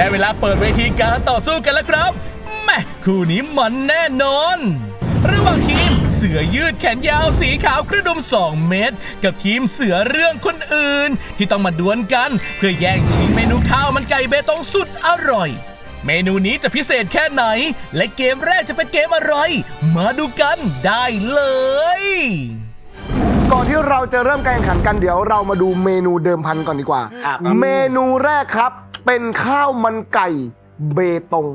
ได้เวลาเปิดเวทีการต่อสู้กันแล้วครับแม่คู่นี้มันแน่นอน ระหว่างทีมเสือยืดแขนยาวสีขาวกระดุม 2 เมตร กับทีมเสือเรื่องคนอื่น ที่ต้องมาดวลกัน เพื่อแย่งชิงเมนูข้าวมันไก่เบตงสุดอร่อย เมนูนี้จะพิเศษแค่ไหน และเกมแรกจะเป็นเกมอะไร มาดูกันได้เลยก่อนที่เราจะเริ่มการแข่งขันกันเดี๋ยวเรามาดูเมนูเดิมพันก่อนดีกว่า เมนูแรกครับ เป็นข้าวมันไก่เบตง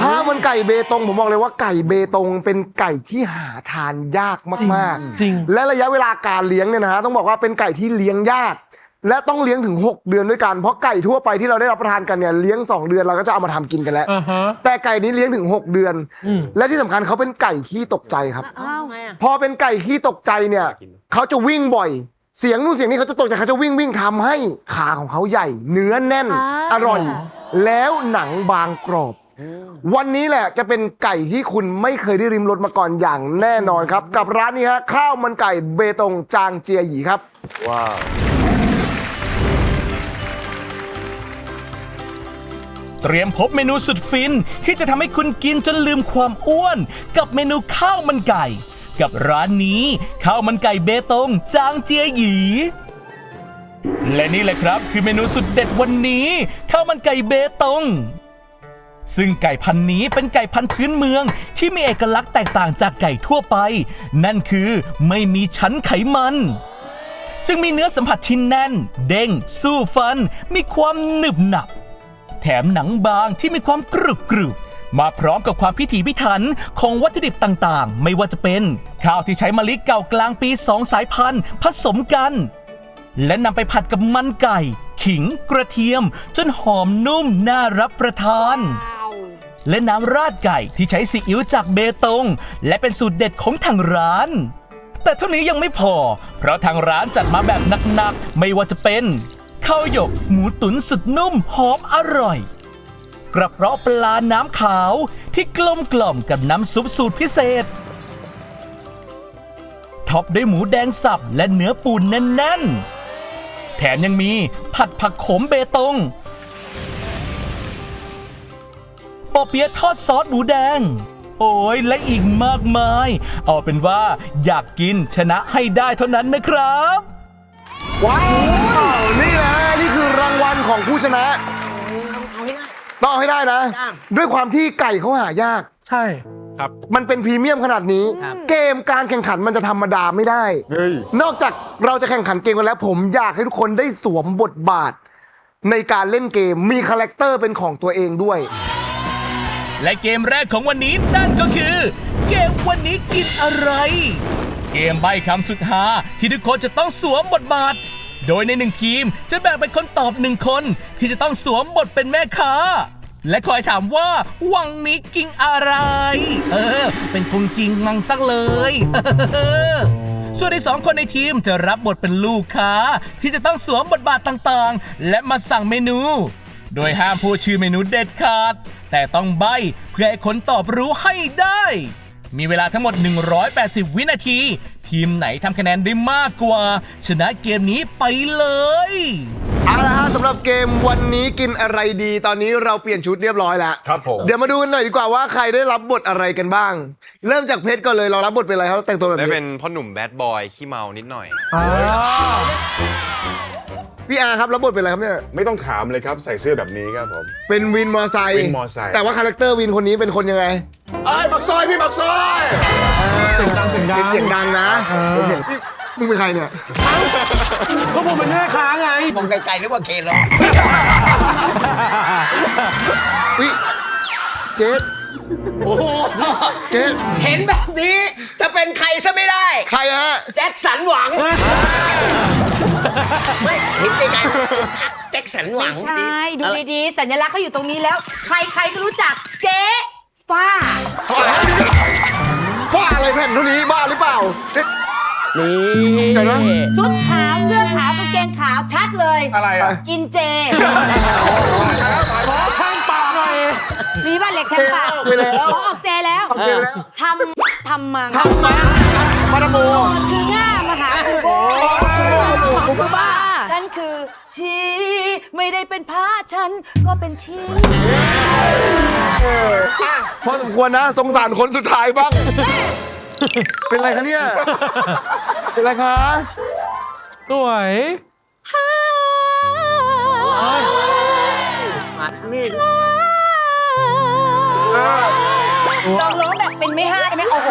ข้าวมันไก่เบตง ผมบอกเลยว่าไก่เบตงเป็นไก่ที่หาทานยากมากๆจริงและระยะเวลาการเลี้ยงเนี่ยนะฮะต้องบอกว่าเป็นไก่ที่เลี้ยงยาก และต้องเลี้ยงถึง 6 เดือนด้วยกันเพราะไก่ทั่วไปที่เราได้รับประทานกันเนี่ยเลี้ยง 2 เดือนเราก็จะเอามาทำกินกันแล้ว อ่าฮะ แต่ไก่นี้เลี้ยงถึง 6 เดือน อืม และที่สำคัญเขาเป็นไก่ขี้ตกใจครับ อ้าวไงอะพอเป็นไก่ขี้ตกใจเนี่ยเขาจะวิ่งบ่อย เสียงนู่นเสียงนี้เขาจะตกใจเขาจะวิ่งวิ่งทำให้ขาของเขาใหญ่ เนื้อแน่นอร่อย แล้วหนังบางกรอบ วันนี้แหละจะเป็นไก่ที่คุณไม่เคยได้ริมรสมาก่อนอย่างแน่นอนครับ กับร้านนี้ฮะข้าวมันไก่เบตงจางเจียหยีครับเตรียมพบเมนูสุดฟินที่จะทำให้คุณกินจนลืมความอ้วน กับเมนูข้าวมันไก่ กับร้านนี้ข้าวมันไก่เบตงจางเจียหยี และนี่แหละครับคือเมนูสุดเด็ดวันนี้ข้าวมันไก่เบตงซึ่งไก่พันธุ์นี้เป็นไก่พันธุ์พื้นเมืองที่มีเอกลักษณ์แตกต่างจากไก่ทั่วไป นั่นคือไม่มีชั้นไขมัน จึงมีเนื้อสัมผัสที่แน่น เด้ง สู้ฟัน มีความหนึบหนับ แถมหนังบางที่มีความกรุบกรุบ มาพร้อมกับความพิถีพิถันของวัตถุดิบต่างๆ ไม่ว่าจะเป็นข้าวที่ใช้มะลิเก่ากลางปีสองสายพันธุ์ ผสมกัน และนำไปผัดกับมันไก่ ขิงกระเทียม จนหอมนุ่มน่ารับประทาน และน้ำราดไก่ที่ใช้ซีอิ๊วจากเบตง และเป็นสูตรเด็ดของทางร้านแต่เท่านี้ยังไม่พอ เพราะทางร้านจัดมาแบบหนักๆ ไม่ว่าจะเป็นข้าวหยกหมูตุ๋นสุดนุ่มหอมอร่อย กระเพาะปลาน้ำขาวที่กลมกล่อมกับน้ำซุปสูตรพิเศษ ท็อปด้วยหมูแดงสับและเนื้อปูนแน่นๆ แถมยังมีผัดผักขมเบตงปอเปี๊ยะทอดซอสหมูแดง โอ้ยและอีกมากมาย เอาเป็นว่าอยากกินชนะให้ได้เท่านั้นนะครับ ว้าว นี่นะนี่คือรางวัลของผู้ชนะ ต้องเอาให้ได้นะด้วยความที่ไก่เขาหายาก ใช่มันเป็นพรีเมียมขนาดนี้เกมการแข่งขันมันจะธรรมดาไม่ได้นอกจากเราจะแข่งขันเกมกันแล้ว ผมอยากให้ทุกคนได้สวมบทบาท ในการเล่นเกมมีคาแรคเตอร์เป็นของตัวเองด้วย และเกมแรกของวันนี้นั่นก็คือ เกมวันนี้กินอะไร เกมใบคำสุดฮาที่ทุกคนจะต้องสวมบทบาท โดยในหนึ่งทีมจะแบ่งเป็นคนตอบหนึ่งคน ที่จะต้องสวมบทเป็นแม่ค้า และคอยถามว่า วังนี้กินอะไร เออ เป็นคงจริงมังสักเลยส่วนในสองคนในทีมจะรับบทเป็นลูกค้า ที่จะต้องสวมบทบาทต่างๆ และมาสั่งเมนู โดยห้ามพูดชื่อเมนูเด็ดขาด แต่ต้องใบเพื่อให้คนตอบรู้ให้ได้ มีเวลาทั้งหมด 180 วินาที ทีมไหนทำคะแนนได้มากกว่า ชนะเกมนี้ไปเลย เอาละฮะสำหรับเกมวันนี้กินอะไรดีตอนนี้เราเปลี่ยนชุดเรียบร้อยแล้ว ครับผม เดี๋ยวมาดูกันหน่อยดีกว่าว่าใครได้รับบทอะไรกันบ้าง เริ่มจากเพชรก่อนเลยเรารับบทเป็นอะไรครับแต่งตัวแบบได้นี้เป็นพ่อหนุ่มแบดบอย ขี้เมานิดหน่อย พี่อาร์ครับรับบทเป็นอะไรครับเนี่ย ไม่ต้องถามเลยครับใส่เสื้อแบบนี้ครับผม เป็นวินมอไซค์ วินมอไซค์ แต่ว่าคาแรคเตอร์วินคนนี้เป็นคนยังไงไอ้ยปักซอยพี่ปักซอยเสียงดังเสียงดังเสียงดังนะเออผมเห็นนี่มึงเป็นใครเนี่ย ก็ผมเป็นแม่ค้าไง มองไกลๆนึกว่าเคนแล้ววิเจ๊โอ้โห เจ๊เห็นแบบนี้จะเป็นใครซะไม่ได้ ใครฮะแจ็คสันหวัง ไม่เห็นไกลๆแจ็คสันหวังใช่ดูดีๆ สัญลักษณ์เขาอยู่ตรงนี้แล้ว ใครๆก็รู้จักเจ๊ฝ้า ฝ้าอะไรแผ่นเท่านี้บ้าหรือเปล่าเจ๊เดี๋ยวนะ ชุดขาวเสื้อขาวกางเกงขาวชัดเลย อะไรอะ กินเจ มีบ้านเหล็กแทงปากออกไปแล้วอ๋อออกเจแล้วออกเจแล้ว ทำทำมังทำมามาดามโมคือง่ามหาอุโบคุณป้าฉันคือชีไม่ได้เป็นพระฉันก็เป็นชีพอสมควรนะสงสารคนสุดท้ายบ้าง เป็นไรคะเนี่ย เป็นไรคะสวย ลองร้องแบบเป็นไม่ห้าได้ไหมโอ้โห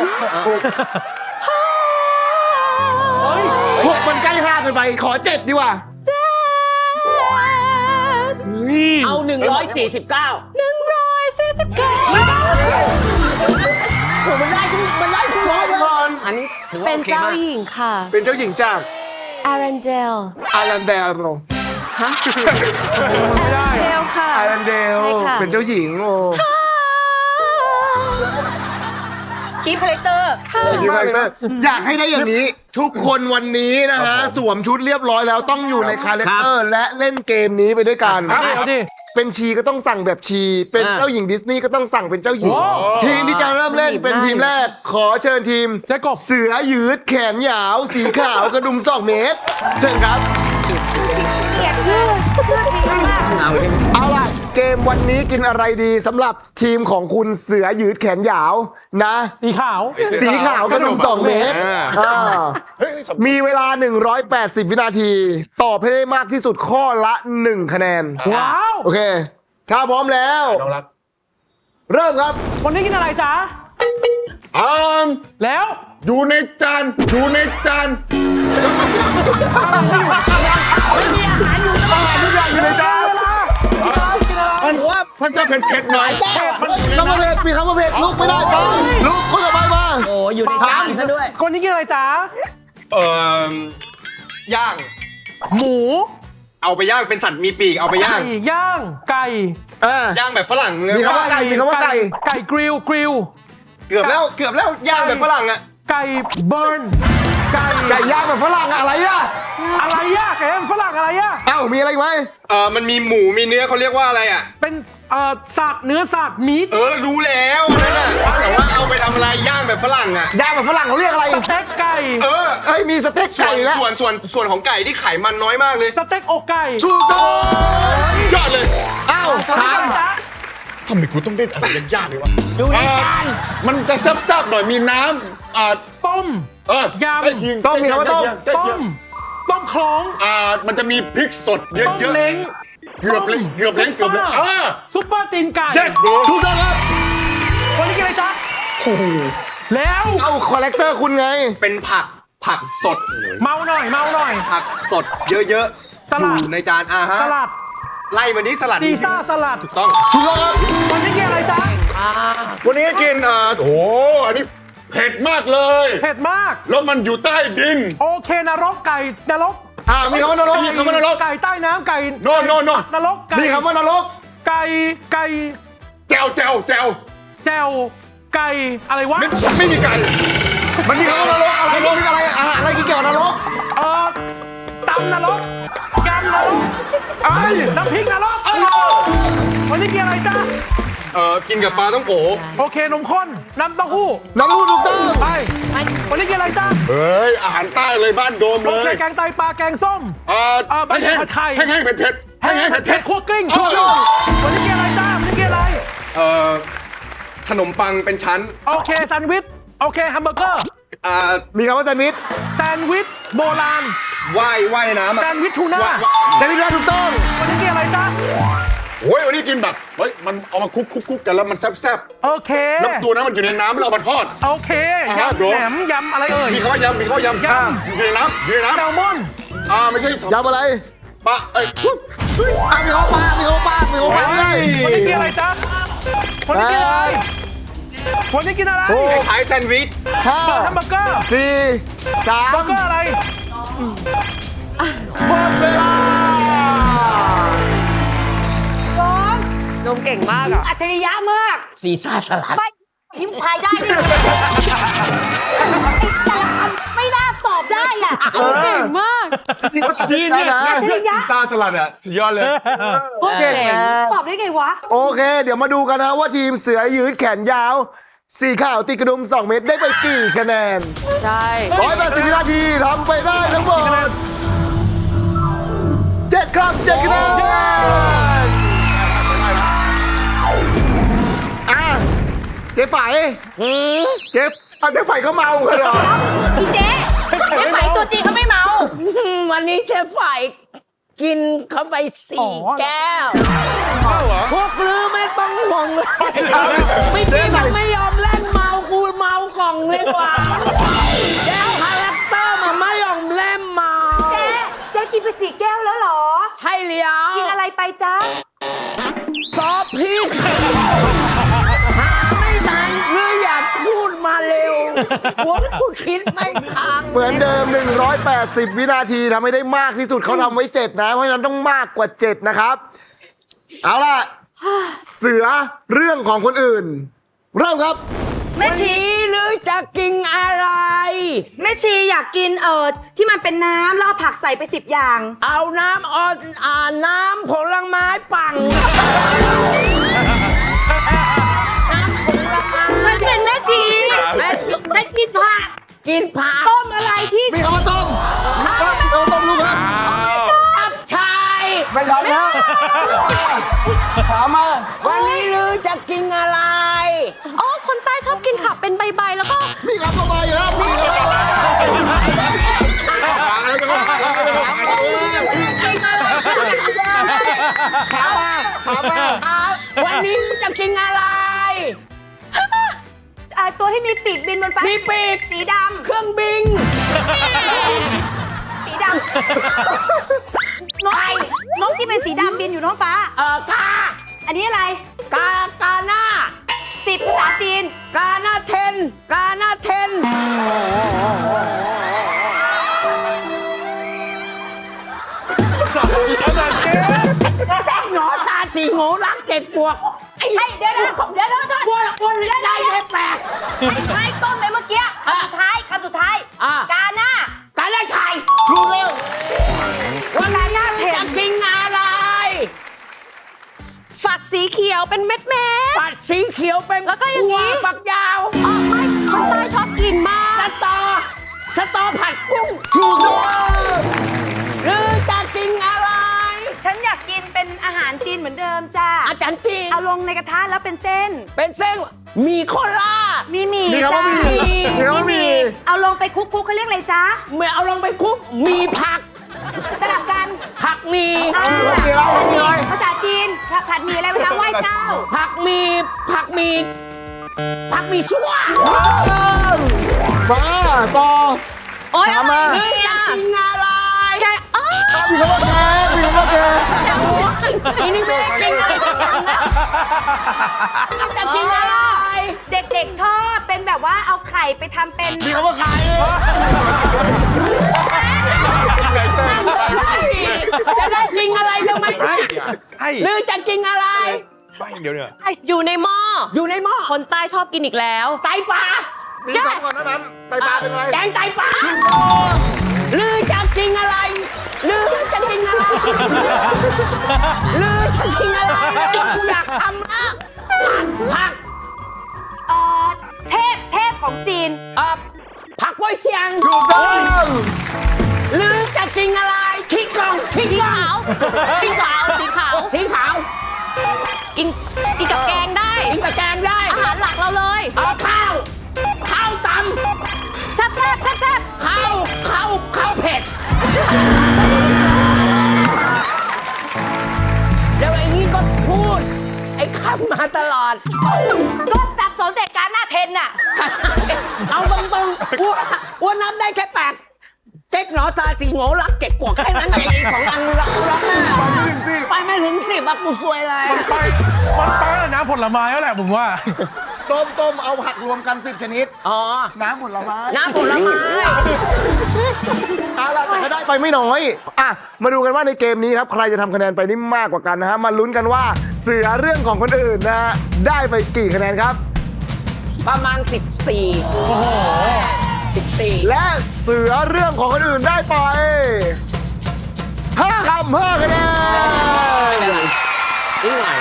หกมันใกล้ห้าเกินไป ขอเจ็ดดีกว่าเอา149หนึ่งร้อยสี่สิบเก้ามันได้ทุกมันได้ทุกร้อยเลยอันนี้ถือว่าเป็นโอเคเจ้ามากหญิงค่ะ เป็นเจ้าหญิงจากอารันเดลอารันเดลไม่ได้เดลค่ะอารันเดลใช่ค่ะเป็นเจ้าหญิงโอ้ คีพาเลเตอร์ ดีมากเลยอยากให้ได้อย่างนี้ ทุกคนวันนี้นะฮะ สวมชุดเรียบร้อยแล้วต้องอยู่ในคาแรคเตอร์และเล่นเกมนี้ไปด้วยกัน เอาดิเอาดิเป็นชีก็ต้องสั่งแบบชี เป็นเจ้าหญิงดิสนีย์ก็ต้องสั่งเป็นเจ้าหญิงโอ้ทีมที่จะเริ่มเล่นเป็นทีมแรก ขอเชิญทีม เจ๊กบ เสือยืดแขนยาว สีขาวกระดุมสองเมตร เชิญครับ เกลียดชื่อชื่อทีมมากเอาใช่ไหมเอาล่ะ เกมวันนี้กินอะไรดีสำหรับทีมของคุณเสือยืดแขนยาวนะ สีขาว สีขาวกระดุมสองเมตรอ่ามีเวลา 180 วินาที ตอบให้ได้มากที่สุดข้อละ 1 คะแนน ว้าว โอเค ถ้าพร้อมแล้ว น้องรัก เริ่มครับวันนี้กินอะไรจ๊ะอ่ามแล้ว อยู่ในจานอยู่ในจาน มันมันจะเผ็ดเผ็ดๆหน่อยน้ำมันเผ็ดมีคำว่าเผ็ดลุกไม่ได้ไปลุกคนต่อไปมาโอ้อยู่ในจานซะด้วยวันนี้กินอะไรจ๊ะเอ่อย่างหมูเอาไปย่างเป็นสัตว์มีปีกเอาไปย่าง ไก่ย่างไก่อ่า ย่างแบบฝรั่งเลยมีคำว่า ไก่มีคำว่าไก่ ไก่กริลกริล เกือบแล้วเกือบแล้วย่างแบบฝรั่งอะ ไก่เบิร์นไก่ไก่ย่างแบบฝรั่งอะอะไรอะอะไรอะไก่ย่างฝรั่งอะไรอะเอ้ามีอะไรอีกไหมเอ่อมันมีหมูมีเนื้อเขาเรียกว่าอะไรอะเป็นเอ่อสัตว์เนื้อสัตว์มีดเออรู้แล้วนั่นน่ะแต่ว่าเอาไปทำอะไรย่างแบบฝรั่งอะย่างแบบฝรั่งเขาเรียกอะไรสเต็กไก่เออเอ้ยมีสเต็กส่วไก่นแล้วส่วนส่วนส่วนของไก่ที่ไขมันน้อยมากเลยสเต็กอกไก่ถูกต้องยอดเลยเอ้าถามจ๊ะทำไมกูต้องเล่นอะไรยากๆเลยวะอยู่ในจานมันจะแซ่บๆหน่อยมีน้ำ อ่าต้ม เออยำ ใกล้เคียต้องมีคำว่าต้องใกล้ต้เคียมงต้มโคลงอ่ามันจะมีพริกสดเยต้มอะเล้งๆเกือบเล้งเกือบเล้งเกือบเล้งอ่า ซุปเปอร์ตีนไก่ yes bro ถูกต้องครับ วันนี้กินอะไรจ๊ะแล้ว เอ้าคอลเลกเตอร์คุณไง เป็นผักผักสด เมาหน่อย เมาหน่อย ผักสดเยอะสๆลัดอยู่ในจานอ่าฮะสลัดไล่มานี้สลัดซีซ่าสลัด ต้อง ถูกต้องครับ วันนี้กินอะไรจ๊ะวันนี้กินอ่าโอ้โหอันนี้ เผ็ดมากเลย เผ็ดมาก แล้วมันอยู่ใต้ดิน โอเคนรกไก่นรกอ่ามีคำว่านรกมีคำว่านรกไก่ใต้น้ำไก่ no no no นรกไก่มีคำว่านรกไก่ไก่แจวแจวแจวแจวไก่อะไรวะไม่ไม่มีไก่ มันมีคำว่านรกอะไรนรกอะไรอาหารอะไรเกี่ยวกับนรกเอ่อตำนรกยำนรกไอ้ยน้ำพริกนรกวันนี้กินอะไรจ๊ะ เอ่อกินกับปลาต้องโกโอเคนมข้นน้ำเต้าหู้นรกถูกต้องไปวันนี้กินอะไรจ๊ะเฮ้ยอาหารใต้เลยบ้านโดมโอเลเคยแกงไตปลาแกงส้มอ่าอ่าแห้งผัดไข่แห้งแห้งเผ็ดเผ็ดแห้งแห้งเผ็ดเผ็ด คั่วกลิ้งถูกต้องวันนี้กินอะไรจ้าวันนี้กินอะไรเอ่อขนมปังเป็นชั้นโอเคแซนด์วิช โอเคแฮมเบอร์เกอร์ อ่ามีคำว่าแซนด์วิชแซนด์วิชโบราณ ว่ายว่ายน้ำอะแซนด์วิชทูน่าว่ายแซนด์วิชได้ถูกต้องวันนี้กินอะไรจ้า โอ้ยวันนี้กินแบบเฮ้ยมันเอามาคลุกคลุกคลุกกันแล้วมันแซ่บโอเคๆแล้วตัวนั้นมันอยู่ในน้ำแล้วเอามาทอด โอเคอ่าฮะยำโด แหนมยำอะไรเอ่ย มีคำว่ายำมีคำว่ายำยำ อยู่ในน้ำอยู่ในแซลน้ำมอนอ่าไม่ใช่ยำอะไรปลาเอ้ยอะมีคำว่าปลามีคำว่าปลามีคำว่าปลาไม่ได้วันนี้กินอะไรจ้าวันนี้กินอะไรวันนี้กินอะไรถูกคล้ายๆแซนด์วิชห้าแฮมเบอร์เกอร์สี่สาเบอมร์เกอร์อะไรหมดเวลา มเก่งมากอะอัจฉริยะมากซีซ่าสลัดไม่ยิ้มทายได้ดิไอ้สลามไม่น่าตอบได้อะเก่งมากนี่ก็ทีเนี่ยนะอัจฉริยะซาสลัดอะสุดยอดเลยเก่งนะตอบได้ไงวะ โอเค เดี๋ยวมาดูกันนะว่าทีมเสือยืดแขนยาว สีขาวตีกระดุม 2 เมตรได้ไปกี่คะแนน ใช่ร้อยแปดสิบวินาทีทำไปได้ทั้งหมดเจ็ดครับเจ็ดคะแนน เจ๊ไฝเจ๊เอาเจ๊ไฝก็เมากันเหรอพี่เจ๊เจ๊ไฝตัวจริงเขาไม่เมา วันนี้เจ๊ไฝกินเข้าไปสี่แก้วพวกลือไม่ต้องห่วงเลยไม่กินยังไม่ยอมเล่นเมากูเมากล่องเลยกว่าแก้วคาแรคเตอร์มันไม่ยอมเล่นเมา เจ๊เจ๊กินไปสี่แก้วแล้วเหรอ ใช่เลี้ยวกินอะไรไปจ๊ะ ร็วกลัวกูคิดไม่ทันเหมือนเดิม 180 วินาทีทำให้ได้มากที่สุดเขาทำไว้ 7 นะ เพราะฉะนั้นต้องมากกว่า 7 นะครับ เอาล่ะ เสือเรื่องของคนอื่น เริ่มครับ แม่วันชีนี้หรือจะกินอะไร แม่ชีอยากกินเอ่อที่มันเป็นน้ำแล้วเอาผักใส่ไปสิบอย่าง เอาน้ำอ่อนอ่าน้ำผลไม้ปั่นมัน กกินผักต้มอะไรที่มีคำว่าต้มเอาต้มลูกครับจับชายไม่ยอมแล้วถามมาวันนี้หรือจะกินอะไรอ๋อคนใต้ชอบกินผักเป็นใบๆแล้วก็มีคำต่อไปครับมีคำต่อไปกินอะไรสักอย่างถามมาถามมาอ่าวันนี้จะกินอะไรเอ่อตัวที่มีปีกบินบนฟ้ามีปีก สีดเครื่องบินำสีดำนกนกที่เป็นสีดำบินอยู่ท้องฟ้า เอ่อกา อันนี้อะไรกากาหน้า สิบภาษาจีนกาหน้าเทน กาหน้าเทนแจ็คหนอตาสีโง่รักเจ็ดปวก ไอ้เฮ้ยเดี๋ยวนะเดี๋ยวนะเดี๋ยวอ้วนอ้วนได้ได้แปลกท้ายต้มไปเมื่อกี้คำสุดท้ายคำสุดท้ายอะ กาหน้ากาหน้าชายถูกแล้ววันนี้จะกินอะไรฝักสีเขียวเป็นเม็ดเม็ด ปัดสีเขียวเป็นแล้วก็อย่างนี้นี้ปักยาวอ๋อไม่คนใต้ชอบกินมากสตอสตอผัดกุ้งถูกต้อง เหมือนเดิมจ้าอาจารย์จีนเอาลงในกระทะแล้วเป็นเส้น เป็นเส้นหมีโคราช มีหมี่มีคำจ้าว่ามีมีคำว่ามี เอาลงไปคลุกๆเขาเรียกอะไรจ๊ะเมื่อเอาลงไปคลุกมีผัก สลับกันผักมีอ่ามีอะไรมีอะไรภาษาจีนผัดหมี่อะไรเวลาไหว้เจ้า ผักมีผักมีผักมีชั่วมาต่อโอ๊ยถามมาอะไรหรือเนี่จะยกินอะไร แกอ๋อมีคำว่า อีนี่ไม่ได้กินอะไรสักอย่างนะจะกินอะไรเด็กๆชอบเป็นแบบว่าเอาไข่ไปทำเป็นมีคำว่าใครจะได้กินอะไรทำไมเนี่ยใช่หรือจะกินอะไรไม่เดี๋ยวเนี่ยอยู่ในหม้ออยู่ในหม้อคนใต้ชอบกินอีกแล้ว ไตปลามีคำก่อนเท่านั้นไตปลาเป็นอะไรแกงไตปลาหรือจ หรือจะกินอะไรหรือจะกินอะไรกูอยากทำนะผักเอ่อเทพเทพของจีน เอ่อผักไว้เสียงถูกต้องหรือจะกินอะไรขี้กล่องขี้กล่องสีขาวสีขาวสีขาวกินกินกับแกงได้กินกับแกงได้ อาหารหลักเราเลย เอาข้ อ้วนอ้วนนับได้แค่แปดเจ๊กหนอตาสีโง่รักเก็บปวกแค่นั้นเองอีกสองอันรักรักไปไม่ถึงสิบอะกูซวยเลยมันไปมันไปแล้วน้ำผลไม้แล้วแหละผมว่า ต้มต้มเอาผักรวมกัน10ชนิด อ๋อ น้ำผลไม้ น้ำผลไม้เอาล่ะแต่ก็ได้ไปไม่น้อย อะ มาดูกันว่าในเกมนี้ครับ ใครจะทำคะแนนไปได้มากกว่ากันนะฮะ มาลุ้นกันว่าเสือเรื่องของคนอื่นนะฮะได้ไปกี่คะแนนครับ ประมาณ 14 โอ้โห 14 และเสือเรื่องของคนอื่นได้ไปห้าคำห้าคะแนนนี่หน่อย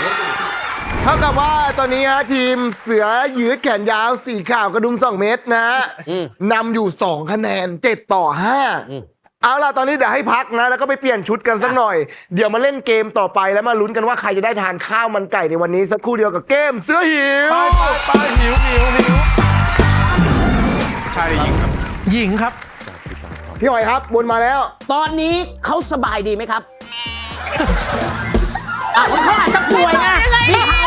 เท่ากับว่าตอนนี้ฮะทีมเสือยืดแขนยาวสีขาวกระดุม2เมตรนะฮะอืมนำอยู่2คะแนน7ต่ออืม เอาล่ะ ตอนนี้เดี๋ยวให้พักนะ แล้วก็ไปเปลี่ยนชุดกันสักหน่อย เดี๋ยวมาเล่นเกมต่อไปแล้วมาลุ้นกันว่าใครจะได้ทานข้าวมันไก่ในวันนี้สักครู่เดียวกับเกมเสื้อหิว ไปไปไปหิวหิวหิวชายหรือหญิงครับ หญิงครับ พี่หอยครับวนมาแล้ว ตอนนี้เขาสบายดีไหมครับอะเขาอาจจะป่วยนะนี่เขา